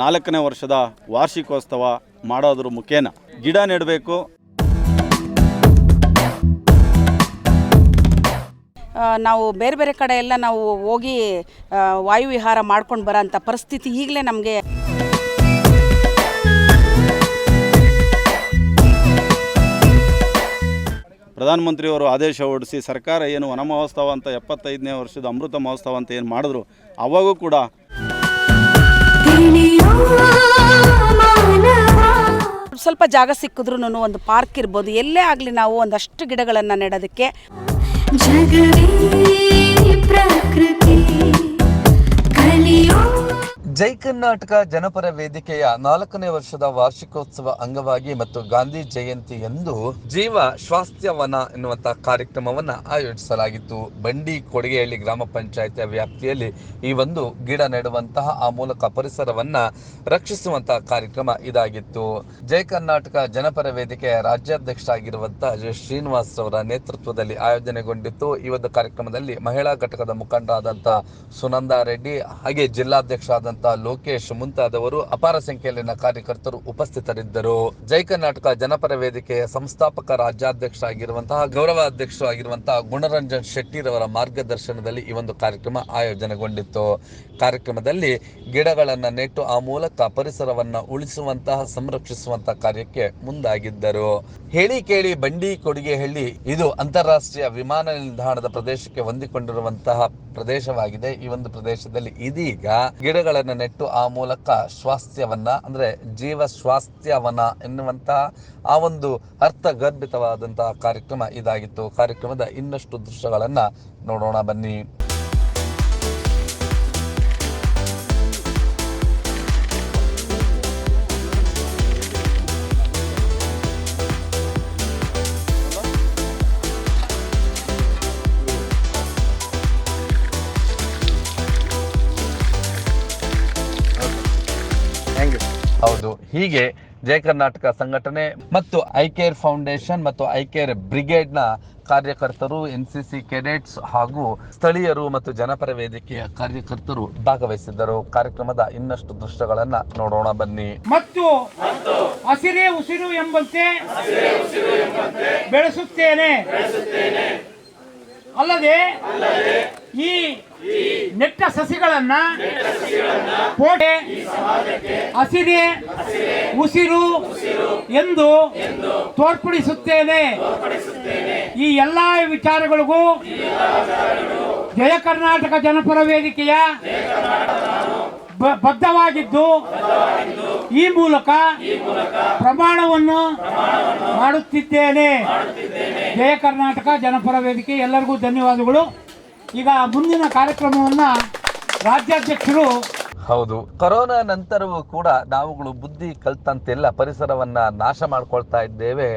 ನಾಲ್ಕನೇ ವರ್ಷದ ವಾರ್ಷಿಕೋತ್ಸವ ಮಾಡೋದ್ರ ಮುಖೇನ ಗಿಡ ನೆಡಬೇಕು. ನಾವು ಬೇರೆ ಬೇರೆ ಕಡೆ ಎಲ್ಲ ನಾವು ಹೋಗಿ ವಾಯುವಿಹಾರ ಮಾಡ್ಕೊಂಡು ಬರೋಂಥ ಪರಿಸ್ಥಿತಿ ಈಗಲೇ ನಮಗೆ. ಪ್ರಧಾನಮಂತ್ರಿಯವರು ಆದೇಶ ಹೊರಡಿಸಿ ಸರ್ಕಾರ ಏನು ವನ ಮಹೋತ್ಸವ ಅಂತ ಎಪ್ಪತ್ತೈದನೇ ವರ್ಷದ ಅಮೃತ ಮಹೋತ್ಸವ ಅಂತ ಏನು ಮಾಡಿದ್ರು ಅವಾಗೂ ಕೂಡ ಸ್ವಲ್ಪ ಜಾಗ ಸಿಕ್ಕಿದ್ರು ಒಂದು ಪಾರ್ಕ್ ಇರ್ಬೋದು. ಎಲ್ಲೇ ಆಗಲಿ ನಾವು ಒಂದಷ್ಟು ಗಿಡಗಳನ್ನು ನೆಡೋದಕ್ಕೆ ಪ್ರಕೃತಿ ಕಲಿಯೋ ಜೈ ಕರ್ನಾಟಕ ಜನಪರ ವೇದಿಕೆಯ ನಾಲ್ಕನೇ ವರ್ಷದ ವಾರ್ಷಿಕೋತ್ಸವ ಅಂಗವಾಗಿ ಮತ್ತು ಗಾಂಧಿ ಜಯಂತಿ ಎಂದು ಜೀವ ಸ್ವಾಸ್ಥ್ಯವನ ಎನ್ನುವಂತಹ ಕಾರ್ಯಕ್ರಮವನ್ನ ಆಯೋಜಿಸಲಾಗಿತ್ತು. ಬಂಡಿ ಕೊಡಿಗೆಹಳ್ಳಿ ಗ್ರಾಮ ಪಂಚಾಯತಿಯ ವ್ಯಾಪ್ತಿಯಲ್ಲಿ ಈ ಒಂದು ಗಿಡ ನೆಡುವಂತಹ ಆ ಮೂಲಕ ಪರಿಸರವನ್ನ ರಕ್ಷಿಸುವಂತಹ ಕಾರ್ಯಕ್ರಮ ಇದಾಗಿತ್ತು. ಜೈ ಕರ್ನಾಟಕ ಜನಪರ ವೇದಿಕೆಯ ರಾಜ್ಯಾಧ್ಯಕ್ಷ ಆಗಿರುವಂತಹ ಜೆ ಶ್ರೀನಿವಾಸ್ ಅವರ ನೇತೃತ್ವದಲ್ಲಿ ಆಯೋಜನೆಗೊಂಡಿತ್ತು. ಈ ಒಂದು ಕಾರ್ಯಕ್ರಮದಲ್ಲಿ ಮಹಿಳಾ ಘಟಕದ ಮುಖಂಡರಾದಂತಹ ಸುನಂದಾ ರೆಡ್ಡಿ ಹಾಗೆ ಜಿಲ್ಲಾಧ್ಯಕ್ಷ ಲೋಕೇಶ್ ಮುಂತಾದವರು ಅಪಾರ ಸಂಖ್ಯೆಯಲ್ಲಿನ ಕಾರ್ಯಕರ್ತರು ಉಪಸ್ಥಿತರಿದ್ದರು. ಜೈ ಕರ್ನಾಟಕ ಜನಪರ ವೇದಿಕೆಯ ಸಂಸ್ಥಾಪಕ ರಾಜ್ಯಾಧ್ಯಕ್ಷ ಆಗಿರುವಂತಹ ಗೌರವ ಅಧ್ಯಕ್ಷರು ಆಗಿರುವಂತಹ ಗುಣರಂಜನ್ ಶೆಟ್ಟಿರವರ ಮಾರ್ಗದರ್ಶನದಲ್ಲಿ ಈ ಒಂದು ಕಾರ್ಯಕ್ರಮ ಆಯೋಜನೆಗೊಂಡಿತ್ತು. ಕಾರ್ಯಕ್ರಮದಲ್ಲಿ ಗಿಡಗಳನ್ನು ನೆಟ್ಟು ಆ ಮೂಲಕ ಪರಿಸರವನ್ನ ಉಳಿಸುವಂತಹ ಸಂರಕ್ಷಿಸುವಂತಹ ಕಾರ್ಯಕ್ಕೆ ಮುಂದಾಗಿದ್ದರು. ಹೇಳಿ ಕೇಳಿ ಬಂಡಿ ಕೊಡಿಗೆಹಳ್ಳಿ ಇದು ಅಂತಾರಾಷ್ಟ್ರೀಯ ವಿಮಾನ ನಿಲ್ದಾಣದ ಪ್ರದೇಶಕ್ಕೆ ಹೊಂದಿಕೊಂಡಿರುವಂತಹ ಪ್ರದೇಶವಾಗಿದೆ. ಈ ಒಂದು ಪ್ರದೇಶದಲ್ಲಿ ಇದೀಗ ಗಿಡಗಳನ್ನ ನೆಟ್ಟು ಆ ಮೂಲಕ ಸ್ವಾಸ್ಥ್ಯವನ್ನ, ಅಂದ್ರೆ ಜೀವ ಸ್ವಾಸ್ಥ್ಯವನ ಎನ್ನುವಂತಹ ಆ ಒಂದು ಅರ್ಥಗರ್ಭಿತವಾದಂತಹ ಕಾರ್ಯಕ್ರಮ ಇದಾಗಿತ್ತು. ಕಾರ್ಯಕ್ರಮದ ಇನ್ನಷ್ಟು ದೃಶ್ಯಗಳನ್ನ ನೋಡೋಣ ಬನ್ನಿ. ಹೌದು. ಹೀಗೆ ಜಯ ಕರ್ನಾಟಕ ಸಂಘಟನೆ ಮತ್ತು ಐಕೇರ್ ಫೌಂಡೇಶನ್ ಮತ್ತು ಐಕೇರ್ ಬ್ರಿಗೇಡ್ನ ಕಾರ್ಯಕರ್ತರು ಎನ್ ಸಿ ಸಿ ಕೆಡೆಟ್ಸ್ ಹಾಗೂ ಸ್ಥಳೀಯರು ಮತ್ತು ಜನಪರ ವೇದಿಕೆಯ ಕಾರ್ಯಕರ್ತರು ಭಾಗವಹಿಸಿದ್ದರು. ಕಾರ್ಯಕ್ರಮದ ಇನ್ನಷ್ಟು ದೃಶ್ಯಗಳನ್ನ ನೋಡೋಣ ಬನ್ನಿ. ಮತ್ತು ಹಸಿರೇ ಉಸಿರು ಎಂಬಂತೆ ಬೆಳೆಸುತ್ತೇನೆ. ಅಲ್ಲದೆ ಈ ನೆಟ್ಟ ಸಸಿಗಳನ್ನ ಕೋಟೆ, ಹಸಿರೆ, ಉಸಿರು ಎಂದು ತೋರ್ಪಡಿಸುತ್ತೇನೆ. ಈ ಎಲ್ಲ ವಿಚಾರಗಳಿಗೂ ಜಯ ಕರ್ನಾಟಕ ಜನಪರ ವೇದಿಕೆಯ ಬದ್ಧವಾಗಿದ್ದು ಈ ಮೂಲಕ ಪ್ರಮಾಣವನ್ನು ಮಾಡುತ್ತಿದ್ದೇನೆ. ಜಯ ಕರ್ನಾಟಕ ಜನಪರ ವೇದಿಕೆ ಎಲ್ಲರಿಗೂ ಧನ್ಯವಾದಗಳು. ಈಗ ಮುಂದಿನ ಕಾರ್ಯಕ್ರಮವನ್ನ ರಾಜ್ಯಾಧ್ಯಕ್ಷರು ಹೌದು. ಕೊರೋನಾ ನಂತರವೂ ಕೂಡ ನಾವುಗಳು ಬುದ್ಧಿ ಕಲ್ತಂತೆಲ್ಲ ಪರಿಸರವನ್ನ ನಾಶ ಮಾಡ್ಕೊಳ್ತಾ ಇದ್ದೇವೆ.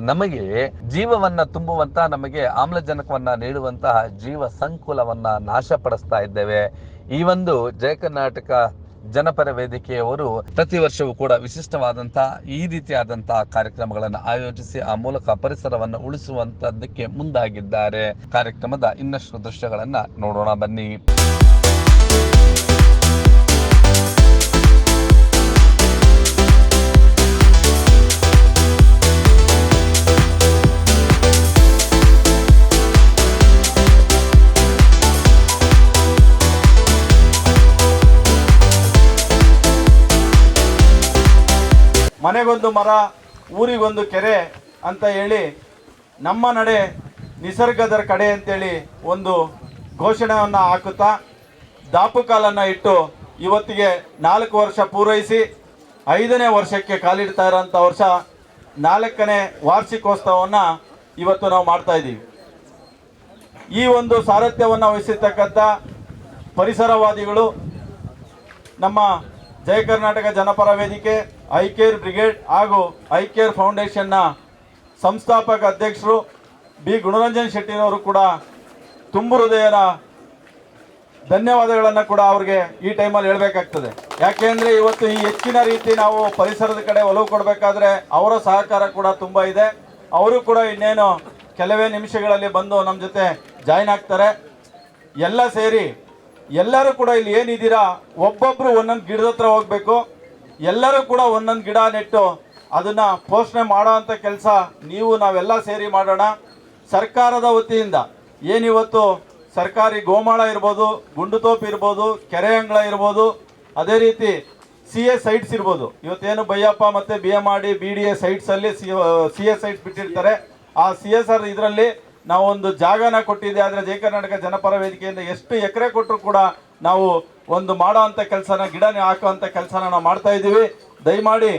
ನಮಗೆ ಜೀವವನ್ನ ತುಂಬುವಂತ, ನಮಗೆ ಆಮ್ಲಜನಕವನ್ನ ನೀಡುವಂತಹ ಜೀವ ಸಂಕುಲವನ್ನ ನಾಶಪಡಿಸ್ತಾ ಇದ್ದೇವೆ. ಈ ಒಂದು ಜಯ ಕರ್ನಾಟಕ ಜನಪರ ವೇದಿಕೆಯವರು ಪ್ರತಿ ವರ್ಷವೂ ಕೂಡ ವಿಶಿಷ್ಟವಾದಂತಹ ಈ ರೀತಿಯಾದಂತಹ ಕಾರ್ಯಕ್ರಮಗಳನ್ನು ಆಯೋಜಿಸಿ ಆ ಮೂಲಕ ಪರಿಸರವನ್ನು ಉಳಿಸುವಂತದ್ದಕ್ಕೆ ಮುಂದಾಗಿದ್ದಾರೆ. ಕಾರ್ಯಕ್ರಮದ ಇನ್ನಷ್ಟು ದೃಶ್ಯಗಳನ್ನ ನೋಡೋಣ ಬನ್ನಿ. ಮನೆಗೊಂದು ಮರ, ಊರಿಗೊಂದು ಕೆರೆ ಅಂತ ಹೇಳಿ ನಮ್ಮ ನಡೆ ನಿಸರ್ಗದ ಕಡೆ ಅಂತೇಳಿ ಒಂದು ಘೋಷಣೆಯನ್ನು ಹಾಕುತ್ತಾ ದಾಪುಕಾಲನ್ನು ಇಟ್ಟು ಇವತ್ತಿಗೆ ನಾಲ್ಕು ವರ್ಷ ಪೂರೈಸಿ ಐದನೇ ವರ್ಷಕ್ಕೆ ಕಾಲಿಡ್ತಾ ಇರೋಂಥ ವರ್ಷ ನಾಲ್ಕನೇ ವಾರ್ಷಿಕೋತ್ಸವವನ್ನು ಇವತ್ತು ನಾವು ಮಾಡ್ತಾ ಇದ್ದೀವಿ. ಈ ಒಂದು ಸಾರಥ್ಯವನ್ನು ವಹಿಸಿರ್ತಕ್ಕಂಥ ಪರಿಸರವಾದಿಗಳು ನಮ್ಮ Jaya Karnataka Janapara Vedike I care brigade ಹಾಗೂ ಐ ಕೇರ್ ಫೌಂಡೇಶನ್ನ ಸಂಸ್ಥಾಪಕ ಅಧ್ಯಕ್ಷರು ಬಿ ಗುಣರಂಜನ್ ಶೆಟ್ಟಿನವರು ಕೂಡ ತುಂಬು ಹೃದಯದ ಧನ್ಯವಾದಗಳನ್ನು ಕೂಡ ಅವ್ರಿಗೆ ಈ ಟೈಮಲ್ಲಿ ಹೇಳಬೇಕಾಗ್ತದೆ. ಯಾಕೆಂದರೆ ಇವತ್ತು ಈ ಹೆಚ್ಚಿನ ರೀತಿ ನಾವು ಪರಿಸರದ ಕಡೆ ಒಲವು ಕೊಡಬೇಕಾದ್ರೆ ಅವರ ಸಹಕಾರ ಕೂಡ ತುಂಬ ಇದೆ. ಅವರು ಕೂಡ ಇನ್ನೇನು ಕೆಲವೇ ನಿಮಿಷಗಳಲ್ಲಿ ಬಂದು ನಮ್ಮ ಜೊತೆ ಜಾಯ್ನ್ ಆಗ್ತಾರೆ. ಎಲ್ಲ ಸೇರಿ ಎಲ್ಲರೂ ಕೂಡ ಇಲ್ಲಿ ಏನಿದ್ದೀರಾ ಒಬ್ಬೊಬ್ಬರು ಒಂದೊಂದು ಗಿಡದ ಹತ್ರ ಹೋಗ್ಬೇಕು. ಎಲ್ಲರೂ ಕೂಡ ಒಂದೊಂದು ಗಿಡ ನೆಟ್ಟು ಅದನ್ನ ಪೋಷಣೆ ಮಾಡೋ ಅಂತ ಕೆಲಸ ನೀವು ನಾವೆಲ್ಲ ಸೇರಿ ಮಾಡೋಣ. ಸರ್ಕಾರದ ವತಿಯಿಂದ ಏನಿವತ್ತು ಸರ್ಕಾರಿ ಗೋಮಾಳ ಇರ್ಬೋದು ಗುಂಡುತೋಪು ಇರ್ಬೋದು, ಕೆರೆ ಅಂಗಳ ಇರ್ಬೋದು, ಅದೇ ರೀತಿ ಸಿ ಎ ಸೈಟ್ಸ್ ಇರ್ಬೋದು. ಇವತ್ತೇನು ಬೈಯಪ್ಪ ಮತ್ತೆ B M R D B D A ಸೈಟ್ಸಲ್ಲಿ C C A sites ಬಿಟ್ಟಿರ್ತಾರೆ. ಆ ಸಿ ಎಸ್ ಆರ್ ಇದರಲ್ಲಿ ನಾವೊಂದು ಜಾಗನ ಕೊಟ್ಟಿದ್ದೆ. ಆದರೆ ಜಯ ಕರ್ನಾಟಕ ಜನಪರ ವೇದಿಕೆಯಿಂದ ಎಷ್ಟು ಎಕರೆ ಕೊಟ್ಟರು ಕೂಡ ನಾವು ಒಂದು ಮಾಡೋ ಅಂಥ ಕೆಲಸನ, ಗಿಡನೇ ಹಾಕುವಂಥ ಕೆಲಸನ ನಾವು ಮಾಡ್ತಾ ಇದ್ದೀವಿ. ದಯಮಾಡಿ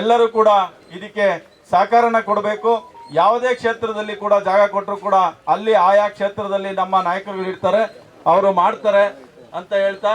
ಎಲ್ಲರೂ ಕೂಡ ಇದಕ್ಕೆ ಸಹಕಾರನ ಕೊಡಬೇಕು. ಯಾವುದೇ ಕ್ಷೇತ್ರದಲ್ಲಿ ಕೂಡ ಜಾಗ ಕೊಟ್ಟರು ಕೂಡ ಅಲ್ಲಿ ಆಯಾ ಕ್ಷೇತ್ರದಲ್ಲಿ ನಮ್ಮ ನಾಯಕರು ಇರ್ತಾರೆ. ಅವರು ಮಾಡ್ತಾರೆ ಅಂತ ಹೇಳ್ತಾ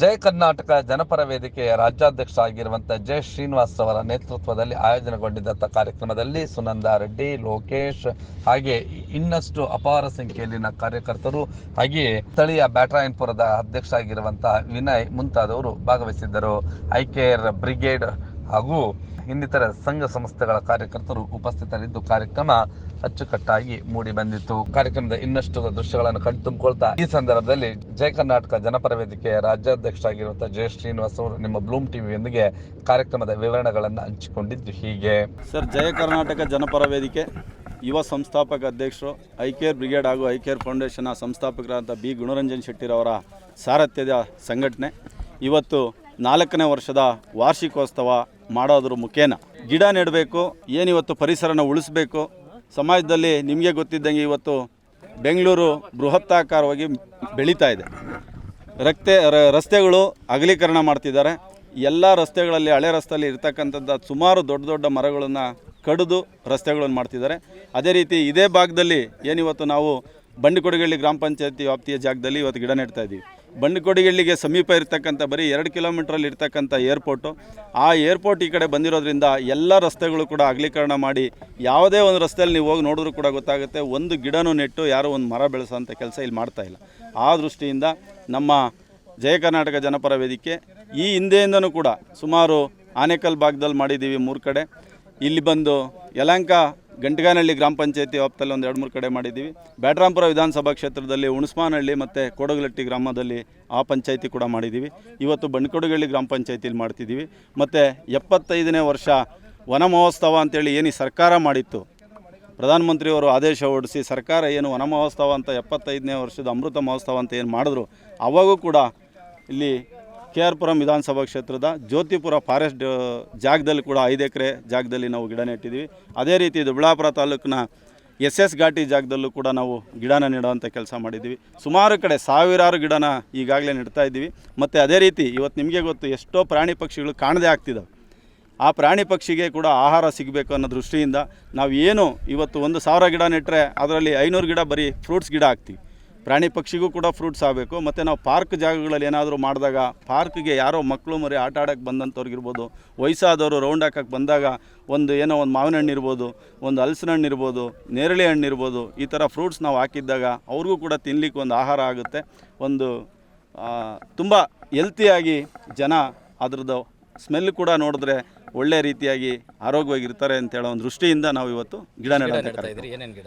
ಜಯ ಕರ್ನಾಟಕ ಜನಪರ ವೇದಿಕೆಯ ರಾಜ್ಯಾಧ್ಯಕ್ಷ ಆಗಿರುವಂತಹ ಜಯ ಶ್ರೀನಿವಾಸ್ ಅವರ ನೇತೃತ್ವದಲ್ಲಿ ಆಯೋಜನೆಗೊಂಡಿದ್ದಂಥ ಕಾರ್ಯಕ್ರಮದಲ್ಲಿ ಸುನಂದಾ ರೆಡ್ಡಿ, ಲೋಕೇಶ್ ಹಾಗೆ ಇನ್ನಷ್ಟು ಅಪಾರ ಸಂಖ್ಯೆಯಲ್ಲಿನ ಕಾರ್ಯಕರ್ತರು ಹಾಗೆಯೇ ಸ್ಥಳೀಯ ಬ್ಯಾಟ್ರಾಯನ್ಪುರದ ಅಧ್ಯಕ್ಷ ಆಗಿರುವಂತಹ ವಿನಯ್ ಮುಂತಾದವರು ಭಾಗವಹಿಸಿದ್ದರು. ಐಕೇರ್ ಬ್ರಿಗೇಡ್ ಹಾಗೂ ಇನ್ನಿತರ ಸಂಘ ಸಂಸ್ಥೆಗಳ ಕಾರ್ಯಕರ್ತರು ಉಪಸ್ಥಿತರಿದ್ದು ಕಾರ್ಯಕ್ರಮ ಅಚ್ಚುಕಟ್ಟಾಗಿ ಮೂಡಿ ಬಂದಿತ್ತು. ಕಾರ್ಯಕ್ರಮದ ಇನ್ನಷ್ಟು ದೃಶ್ಯಗಳನ್ನು ಕಣ್ತುಂಬಿಕೊಳ್ತಾ ಈ ಸಂದರ್ಭದಲ್ಲಿ ಜಯ ಕರ್ನಾಟಕ ಜನಪರ ವೇದಿಕೆಯ ರಾಜ್ಯಾಧ್ಯಕ್ಷ ಆಗಿರುವಂತಹ ಜಯ ಶ್ರೀನಿವಾಸ್ ಅವರು ನಿಮ್ಮ ಬ್ಲೂಮ್ ಟಿವಿಯೊಂದಿಗೆ ಕಾರ್ಯಕ್ರಮದ ವಿವರಣೆಗಳನ್ನು ಹಂಚಿಕೊಂಡಿದ್ದು ಹೀಗೆ. ಸರ್ ಜಯ ಕರ್ನಾಟಕ ಜನಪರ ವೇದಿಕೆ ಯುವ ಸಂಸ್ಥಾಪಕ ಅಧ್ಯಕ್ಷರು ಐಕೇರ್ ಬ್ರಿಗೇಡ್ ಹಾಗೂ ಐಕೇರ್ ಫೌಂಡೇಶನ್ನ ಸಂಸ್ಥಾಪಕರಾದಂಥ ಬಿ ಗುಣರಂಜನ್ ಶೆಟ್ಟಿರವರ ಸಾರಥ್ಯದ ಸಂಘಟನೆ. ಇವತ್ತು ನಾಲ್ಕನೇ ವರ್ಷದ ವಾರ್ಷಿಕೋತ್ಸವ ಮಾಡೋದ್ರ ಮುಖೇನ. ಗಿಡ ನೆಡಬೇಕು ಏನಿವತ್ತು ಪರಿಸರನ ಉಳಿಸ್ಬೇಕು ಸಮಾಜದಲ್ಲಿ ನಿಮಗೆ ಗೊತ್ತಿದ್ದಂಗೆ ಇವತ್ತು ಬೆಂಗಳೂರು ಬೃಹತ್ತಾಕಾರವಾಗಿ ಬೆಳೀತಾ ಇದೆ. ರಕ್ತೆ ರಸ್ತೆಗಳು ಅಗಲೀಕರಣ ಮಾಡ್ತಿದ್ದಾರೆ. ಎಲ್ಲ ರಸ್ತೆಗಳಲ್ಲಿ, ಹಳೆ ರಸ್ತೆಯಲ್ಲಿ ಇರತಕ್ಕಂಥದ್ದು ಸುಮಾರು ದೊಡ್ಡ ದೊಡ್ಡ ಮರಗಳನ್ನು ಕಡಿದು ರಸ್ತೆಗಳನ್ನು ಮಾಡ್ತಿದ್ದಾರೆ. ಅದೇ ರೀತಿ ಇದೇ ಭಾಗದಲ್ಲಿ ಏನಿವತ್ತು ನಾವು ಬಂಡಿಕೊಡಗಳ್ಳಿ ಗ್ರಾಮ ಪಂಚಾಯತಿ ವ್ಯಾಪ್ತಿಯ ಜಾಗದಲ್ಲಿ ಇವತ್ತು ಗಿಡ ನೆಡ್ತಾ ಇದ್ದೀವಿ. ಬಂಡಿಕೊಡಗಳ್ಳಿಗೆ ಸಮೀಪ ಇರತಕ್ಕಂಥ ಬರೀ ಎರಡು ಕಿಲೋಮೀಟ್ರಲ್ಲಿ ಇರ್ತಕ್ಕಂಥ ಏರ್ಪೋರ್ಟು ಆ ಏರ್ಪೋರ್ಟ್ ಈ ಕಡೆ ಬಂದಿರೋದ್ರಿಂದ ಎಲ್ಲ ರಸ್ತೆಗಳು ಕೂಡ ಅಗಲೀಕರಣ ಮಾಡಿ ಯಾವುದೇ ಒಂದು ರಸ್ತೆಯಲ್ಲಿ ನೀವು ಹೋಗಿ ನೋಡಿದ್ರೂ ಕೂಡ ಗೊತ್ತಾಗುತ್ತೆ. ಒಂದು ಗಿಡನೂ ನೆಟ್ಟು ಯಾರೂ ಒಂದು ಮರ ಬೆಳೆಸೋಂಥ ಕೆಲಸ ಇಲ್ಲಿ ಮಾಡ್ತಾ ಇಲ್ಲ. ಆ ದೃಷ್ಟಿಯಿಂದ ನಮ್ಮ ಜಯ ಕರ್ನಾಟಕ ಜನಪರ ವೇದಿಕೆ ಈ ಹಿಂದೆಯಿಂದನೂ ಕೂಡ ಸುಮಾರು ಆನೇಕಲ್ ಭಾಗದಲ್ಲಿ ಮಾಡಿದ್ದೀವಿ ಮೂರು ಕಡೆ. ಇಲ್ಲಿ ಬಂದು ಯಲಂಕ ಗಂಟಗಾನಹಳ್ಳಿ ಗ್ರಾಮ ಪಂಚಾಯತಿ ವ್ಯಾಪ್ತಿಯಲ್ಲಿ ಒಂದು ಎರಡು ಮೂರು ಕಡೆ ಮಾಡಿದ್ದೀವಿ. ಬ್ಯಾಟ್ರಾಂಪುರ ವಿಧಾನಸಭಾ ಕ್ಷೇತ್ರದಲ್ಲಿ ಹುಣಸ್ಮಾನಹಳ್ಳಿ ಮತ್ತು ಕೋಡಗಲಟ್ಟಿ ಗ್ರಾಮದಲ್ಲಿ ಆ ಪಂಚಾಯತಿ ಕೂಡ ಮಾಡಿದ್ದೀವಿ. ಇವತ್ತು ಬಣ್ಕೊಡಗಳ್ಳಿ ಗ್ರಾಮ ಪಂಚಾಯತಿಲಿ ಮಾಡ್ತಿದ್ದೀವಿ. ಮತ್ತು ಎಪ್ಪತ್ತೈದನೇ ವರ್ಷ ವನ ಮಹೋತ್ಸವ ಅಂತೇಳಿ ಏನು ಸರ್ಕಾರ ಮಾಡಿತ್ತು, ಪ್ರಧಾನಮಂತ್ರಿಯವರು ಆದೇಶ ಹೊರಡಿಸಿ ಸರ್ಕಾರ ಏನು ವನ ಮಹೋತ್ಸವ ಅಂತ ಎಪ್ಪತ್ತೈದನೇ ವರ್ಷದ ಅಮೃತ ಮಹೋತ್ಸವ ಅಂತ ಏನು ಮಾಡಿದ್ರು, ಅವಾಗೂ ಕೂಡ ಇಲ್ಲಿ ಕೆ ಆರ್ ಪುರಂ ವಿಧಾನಸಭಾ ಕ್ಷೇತ್ರದ ಜ್ಯೋತಿಪುರ ಫಾರೆಸ್ಟ್ ಜಾಗದಲ್ಲಿ ಕೂಡ ಐದು ಎಕರೆ ಜಾಗದಲ್ಲಿ ನಾವು ಗಿಡ ನೆಟ್ಟಿದ್ದೀವಿ. ಅದೇ ರೀತಿ ದೊಡ್ಡಬಳ್ಳಾಪುರ ತಾಲೂಕಿನ ಎಸ್ ಎಸ್ ಘಾಟಿ ಜಾಗದಲ್ಲೂ ಕೂಡ ನಾವು ಗಿಡನ ನೆಡುವಂಥ ಕೆಲಸ ಮಾಡಿದ್ದೀವಿ. ಸುಮಾರು ಕಡೆ ಸಾವಿರಾರು ಗಿಡನ ಈಗಾಗಲೇ ನೆಡ್ತಾ ಇದ್ದೀವಿ. ಮತ್ತು ಅದೇ ರೀತಿ ಇವತ್ತು ನಿಮಗೆ ಗೊತ್ತು ಎಷ್ಟೋ ಪ್ರಾಣಿ ಪಕ್ಷಿಗಳು ಕಾಣದೇ ಆಗ್ತಿದ್ದಾವೆ ಆ ಪ್ರಾಣಿ ಪಕ್ಷಿಗೆ ಕೂಡ ಆಹಾರ ಸಿಗಬೇಕು ಅನ್ನೋ ದೃಷ್ಟಿಯಿಂದ ನಾವು ಏನು ಇವತ್ತು ಒಂದು ಸಾವಿರ ಗಿಡ ನೆಟ್ಟರೆ ಅದರಲ್ಲಿ ಐನೂರು ಗಿಡ ಬರೀ ಫ್ರೂಟ್ಸ್ ಗಿಡ ಹಾಕ್ತೀವಿ. ಪ್ರಾಣಿ ಪಕ್ಷಿಗೂ ಕೂಡ ಫ್ರೂಟ್ಸ್ ಆಗಬೇಕು. ಮತ್ತು ನಾವು ಪಾರ್ಕ್ ಜಾಗಗಳಲ್ಲಿ ಏನಾದರೂ ಮಾಡಿದಾಗ ಪಾರ್ಕ್ಗೆ ಯಾರೋ ಮಕ್ಕಳು ಮರಿ ಆಟ ಆಡೋಕ್ಕೆ ಬಂದಂಥವ್ರಿಗಿರ್ಬೋದು ವಯಸ್ಸಾದವರು ರೌಂಡ್ ಹಾಕಕ್ಕೆ ಬಂದಾಗ ಒಂದು ಏನೋ ಒಂದು ಮಾವಿನ ಹಣ್ಣು ಇರ್ಬೋದು, ಒಂದು ಹಲಸಿನ ಹಣ್ಣು ಇರ್ಬೋದು, ನೇರಳೆ ಹಣ್ಣು ಇರ್ಬೋದು, ಈ ಥರ ಫ್ರೂಟ್ಸ್ ನಾವು ಹಾಕಿದ್ದಾಗ ಅವ್ರಿಗೂ ಕೂಡ ತಿನ್ನಲಿಕ್ಕೆ ಒಂದು ಆಹಾರ ಆಗುತ್ತೆ. ಒಂದು ತುಂಬ ಹೆಲ್ತಿಯಾಗಿ ಜನ ಅದ್ರದ್ದು ಸ್ಮೆಲ್ ಕೂಡ ನೋಡಿದ್ರೆ ಒಳ್ಳೆ ರೀತಿಯಾಗಿ ಆರೋಗ್ಯವಾಗಿರ್ತಾರೆ ಅಂತ ಹೇಳೋ ಒಂದು ದೃಷ್ಟಿಯಿಂದ ನಾವು ಇವತ್ತು ಗಿಡ ಗಿಡ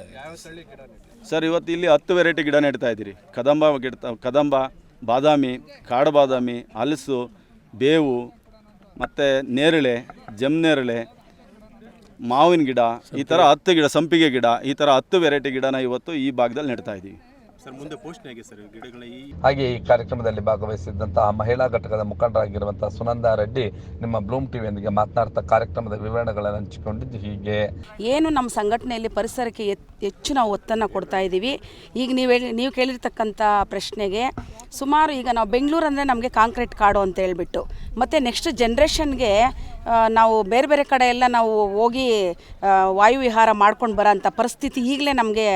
ಸರ್ ಇವತ್ತು ಇಲ್ಲಿ ಹತ್ತು ವೆರೈಟಿ ಗಿಡ ನೆಡ್ತಾ ಇದ್ದೀರಿ. ಕದಂಬ ಗಿಡ ಕದಂಬ ಬಾದಾಮಿ ಕಾಡು ಬಾದಾಮಿ ಹಲಸು ಬೇವು ಮತ್ತು ನೇರಳೆ ಜಮ್ನೇರಳೆ ಮಾವಿನ ಗಿಡ ಈ ಥರ ಹತ್ತು ಗಿಡ ಸಂಪಿಗೆ ಗಿಡ ಈ ಥರ ಹತ್ತು ವೆರೈಟಿ ಗಿಡನ ಇವತ್ತು ಈ ಭಾಗದಲ್ಲಿ ನೆಡ್ತಾ ಇದ್ದೀವಿ. ಹಾಗೆ ಈ ಕಾರ್ಯಕ್ರಮದಲ್ಲಿ ಭಾಗವಹಿಸಿದ್ದಂತಹ ಮಹಿಳಾ ಘಟಕದ ಮುಖಂಡರಾಗಿರುವಂತಹ ಸುನಂದಾ ರೆಡ್ಡಿ ನಿಮ್ಮ ಬ್ಲೂಮ್ ಟಿವಿಯೊಂದಿಗೆ ಮಾತನಾಡ್ತಾ ಕಾರ್ಯಕ್ರಮದ ವಿವರಣೆಗಳನ್ನು ಹಂಚಿಕೊಂಡಿದ್ದು ಹೀಗೆ. ಏನು ನಮ್ಮ ಸಂಘಟನೆಯಲ್ಲಿ ಪರಿಸರಕ್ಕೆ ಹೆಚ್ಚು ನಾವು ಒತ್ತನ್ನು ಕೊಡ್ತಾ ಇದ್ದೀವಿ. ಈಗ ನೀವು ಹೇಳಿ ನೀವು ಕೇಳಿರ್ತಕ್ಕಂಥ ಪ್ರಶ್ನೆಗೆ ಸುಮಾರು ಈಗ ನಾವು ಬೆಂಗಳೂರು ಅಂದರೆ ನಮಗೆ ಕಾಂಕ್ರೀಟ್ ಕಾಡು ಅಂತ ಹೇಳ್ಬಿಟ್ಟು ಮತ್ತು ನೆಕ್ಸ್ಟ್ ಜನ್ರೇಷನ್ಗೆ ನಾವು ಬೇರೆ ಬೇರೆ ಕಡೆ ಎಲ್ಲ ನಾವು ಹೋಗಿ ವಾಯುವಿಹಾರ ಮಾಡ್ಕೊಂಡು ಬರೋಂಥ ಪರಿಸ್ಥಿತಿ ಈಗಲೇ ನಮಗೆ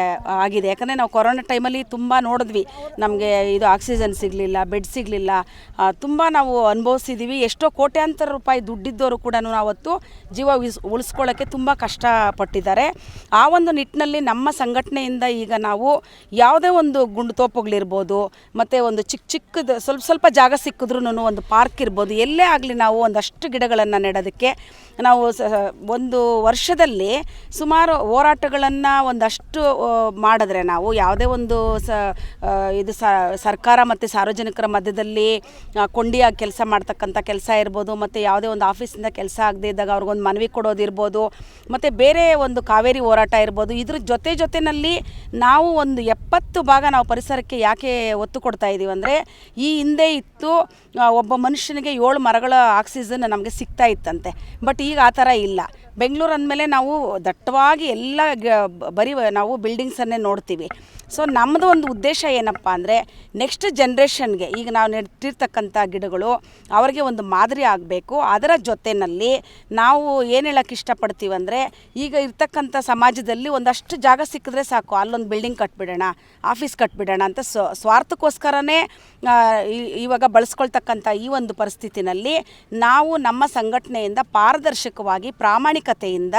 ಆಗಿದೆ. ಯಾಕಂದರೆ ನಾವು ಕೊರೋನಾ ಟೈಮಲ್ಲಿ ತುಂಬ ನೋಡಿದ್ವಿ. ನಮಗೆ ಇದು ಆಕ್ಸಿಜನ್ ಸಿಗಲಿಲ್ಲ, ಬೆಡ್ ಸಿಗಲಿಲ್ಲ. ತುಂಬ ನಾವು ಅನುಭವಿಸಿದ್ದೀವಿ ಎಷ್ಟೋ ಕೋಟ್ಯಾಂತರ ರೂಪಾಯಿ ದುಡ್ಡಿದ್ದವರು ಕೂಡ ಅವತ್ತು ಜೀವ ಉಳಿಸ್ ಉಳಿಸ್ಕೊಳ್ಳೋಕ್ಕೆ ತುಂಬ ಕಷ್ಟಪಟ್ಟಿದ್ದಾರೆ. ಆ ಒಂದು ನಿಟ್ಟಿನಲ್ಲಿ ನಮ್ಮ ಸಂಘಟನೆಯಿಂದ ಈಗ ನಾವು ಯಾವುದೇ ಒಂದು ಗುಂಡು ತೋಪುಗಳಿರ್ಬೋದು, ಮತ್ತು ಒಂದು ಚಿಕ್ಕ ಚಿಕ್ಕದು ಸ್ವಲ್ಪ ಸ್ವಲ್ಪ ಜಾಗ ಸಿಕ್ಕಿದ್ರೂ ಒಂದು ಪಾರ್ಕ್ ಇರ್ಬೋದು, ಎಲ್ಲೇ ಆಗಲಿ ನಾವು ಒಂದಷ್ಟು ಗಿಡಗಳನ್ನು ನೆಡೋ ಹೇಳೋದಕ್ಕೆ ನಾವು ಒಂದು ವರ್ಷದಲ್ಲಿ ಸುಮಾರು ಹೋರಾಟಗಳನ್ನು ಒಂದಷ್ಟು ಮಾಡಿದ್ರೆ ನಾವು ಯಾವುದೇ ಒಂದು ಸ ಇದು ಸರ್ಕಾರ ಮತ್ತು ಸಾರ್ವಜನಿಕರ ಮಧ್ಯದಲ್ಲಿ ಕೊಂಡಿಯಾಗಿ ಕೆಲಸ ಮಾಡ್ತಕ್ಕಂಥ ಕೆಲಸ ಇರ್ಬೋದು, ಮತ್ತು ಯಾವುದೇ ಒಂದು ಆಫೀಸಿಂದ ಕೆಲಸ ಆಗದೆ ಇದ್ದಾಗ ಅವ್ರಿಗೊಂದು ಮನವಿ ಕೊಡೋದಿರ್ಬೋದು ಮತ್ತು ಬೇರೆ ಒಂದು ಕಾವೇರಿ ಹೋರಾಟ ಇರ್ಬೋದು, ಇದ್ರ ಜೊತೆ ಜೊತೆಯಲ್ಲಿ ನಾವು ಒಂದು ಎಪ್ಪತ್ತು ಭಾಗ ನಾವು ಪರಿಸರಕ್ಕೆ ಯಾಕೆ ಒತ್ತು ಕೊಡ್ತಾ ಇದ್ದೀವಿ ಅಂದರೆ ಈ ಹಿಂದೆ ಇತ್ತು ಒಬ್ಬ ಮನುಷ್ಯನಿಗೆ ಏಳು ಮರಗಳ ಆಕ್ಸಿಜನ್ ನಮಗೆ ಸಿಗ್ತಾ ಇತ್ತಂತೆ ಬಟ್ ಈಗ ಆ ಥರ ಇಲ್ಲ. ಬೆಂಗಳೂರು ಅಂದಮೇಲೆ ನಾವು ದಟ್ಟವಾಗಿ ಎಲ್ಲ ಬರೀ ನಾವು ಬಿಲ್ಡಿಂಗ್ಸನ್ನೇ ನೋಡ್ತೀವಿ. ಸೊ ನಮ್ಮದು ಒಂದು ಉದ್ದೇಶ ಏನಪ್ಪ ಅಂದರೆ ನೆಕ್ಸ್ಟ್ ಜನ್ರೇಷನ್ಗೆ ಈಗ ನಾವು ನೆಟ್ಟಿರ್ತಕ್ಕಂಥ ಗಿಡಗಳು ಅವರಿಗೆ ಒಂದು ಮಾದರಿ ಆಗಬೇಕು. ಅದರ ಜೊತೆಯಲ್ಲಿ ನಾವು ಏನು ಹೇಳೋಕ್ಕೆ ಇಷ್ಟಪಡ್ತೀವಂದರೆ ಈಗ ಇರ್ತಕ್ಕಂಥ ಸಮಾಜದಲ್ಲಿ ಒಂದಷ್ಟು ಜಾಗ ಸಿಕ್ಕಿದ್ರೆ ಸಾಕು. ಅಲ್ಲೊಂದು ಬಿಲ್ಡಿಂಗ್ ಕಟ್ಬಿಡೋಣ ಆಫೀಸ್ ಕಟ್ಬಿಡೋಣ ಅಂತ ಸ್ವ, ಸ್ವಾರ್ಥಕ್ಕೋಸ್ಕರನೇ ಇವಾಗ ಬಳಸ್ಕೊಳ್ತಕ್ಕಂಥ ಈ ಒಂದು ಪರಿಸ್ಥಿತಿನಲ್ಲಿ ನಾವು ನಮ್ಮ ಸಂಘಟನೆಯಿಂದ ಪಾರದರ್ಶಕವಾಗಿ, ಪ್ರಾಮಾಣಿಕತೆಯಿಂದ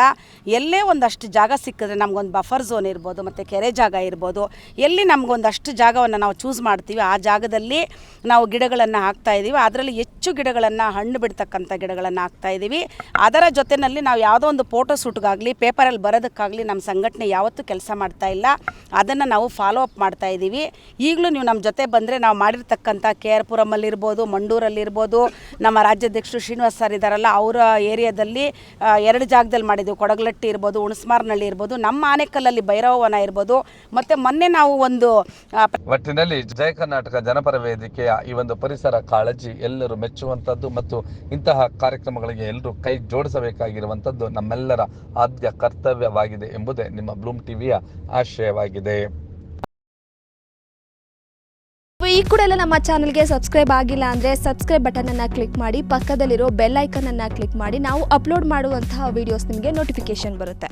ಎಲ್ಲೇ ಒಂದಷ್ಟು ಜಾಗ ಸಿಕ್ಕಿದ್ರೆ ನಮಗೊಂದು ಬಫರ್ ಝೋನ್ ಇರ್ಬೋದು, ಮತ್ತು ಕೆರೆ ಜಾಗ ಇರ್ಬೋದು ಎಲ್ಲಿ ನಮಗೊಂದಷ್ಟು ಜಾಗವನ್ನು ನಾವು ಚೂಸ್ ಮಾಡ್ತೀವಿ, ಆ ಜಾಗದಲ್ಲಿ ನಾವು ಗಿಡಗಳನ್ನು ಹಾಕ್ತಾ ಇದ್ದೀವಿ ಅದರಲ್ಲಿ ಹೆಚ್ಚು ಗಿಡಗಳನ್ನು, ಹಣ್ಣು ಬಿಡ್ತಕ್ಕಂಥ ಗಿಡಗಳನ್ನು ಹಾಕ್ತಾ ಇದ್ದೀವಿ ಅದರ ಜೊತೆಯಲ್ಲಿ ನಾವು ಯಾವುದೋ ಒಂದು ಫೋಟೋ ಶೂಟ್ಗಾಗಲಿ ಪೇಪರಲ್ಲಿ ಬರೋದಕ್ಕಾಗಲಿ ನಮ್ಮ ಸಂಘಟನೆ ಯಾವತ್ತೂ ಕೆಲಸ ಮಾಡ್ತಾ ಇಲ್ಲ. ಅದನ್ನು ನಾವು ಫಾಲೋ ಅಪ್ ಮಾಡ್ತಾ ಇದ್ದೀವಿ ಈಗಲೂ ನೀವು ನಮ್ಮ ಜೊತೆ ಬಂದರೆ ನಾವು ಮಾಡಿರ್ತಕ್ಕಂಥ ಕೆ ಆರ್ ಪುರಮಲ್ಲಿರ್ಬೋದು ಮಂಡೂರಲ್ಲಿರ್ಬೋದು, ನಮ್ಮ ರಾಜ್ಯಾಧ್ಯಕ್ಷರು ಶ್ರೀನಿವಾಸ್ ಸರ್ ಇದ್ದಾರಲ್ಲ ಅವರ ಏರಿಯಾದಲ್ಲಿ ಎರಡು ಜಾಗದಲ್ಲಿ ಮಾಡಿದ್ದೀವಿ ಕೊಡಗಲಟ್ಟಿ ಇರ್ಬೋದು, ಹುಣಸ್ಮಾರ್ನಳ್ಳಿ ಇರ್ಬೋದು, ನಮ್ಮ ಆನೆಕಲ್ಲಲ್ಲಿ ಭೈರವವನ ಇರ್ಬೋದು, ಮತ್ತು ಮೊನ್ನೆ ನಾವು ಒಂದು ಒಟ್ಟಿನಲ್ಲಿ ಜಯ ಕರ್ನಾಟಕ ಜನಪರ ವೇದಿಕೆಯ ಈ ಒಂದು ಪರಿಸರ ಕಾಳಜಿ ಎಲ್ಲರೂ ಮೆಚ್ಚುವಂಥದ್ದು ಮತ್ತು ಇಂತಹ ಕಾರ್ಯಕ್ರಮಗಳಿಗೆ ಎಲ್ಲರೂ ಕೈ ಜೋಡಿಸಬೇಕಾಗಿರುವಂಥದ್ದು ನಮ್ಮೆಲ್ಲರ ಆದ್ಯ ಕರ್ತವ್ಯವಾಗಿದೆ ಎಂಬುದೇ ನಿಮ್ಮ ಬ್ಲೂಮ್ ಟಿವಿಯ ಆಶಯವಾಗಿದೆ. ಈ ಕೂಡ ಎಲ್ಲ ನಮ್ಮ ಚಾನಲ್ಗೆ ಸಬ್ಸ್ಕ್ರೈಬ್ ಆಗಿಲ್ಲ ಅಂದರೆ ಸಬ್ಸ್ಕ್ರೈಬ್ ಬಟನನ್ನು ಕ್ಲಿಕ್ ಮಾಡಿ ಪಕ್ಕದಲ್ಲಿರೋ ಬೆಲ್ ಐಕನನ್ನು ಕ್ಲಿಕ್ ಮಾಡಿ ನಾವು ಅಪ್ಲೋಡ್ ಮಾಡುವಂತಹ ವಿಡಿಯೋಸ್ ನಿಮಗೆ ನೋಟಿಫಿಕೇಶನ್ ಬರುತ್ತೆ.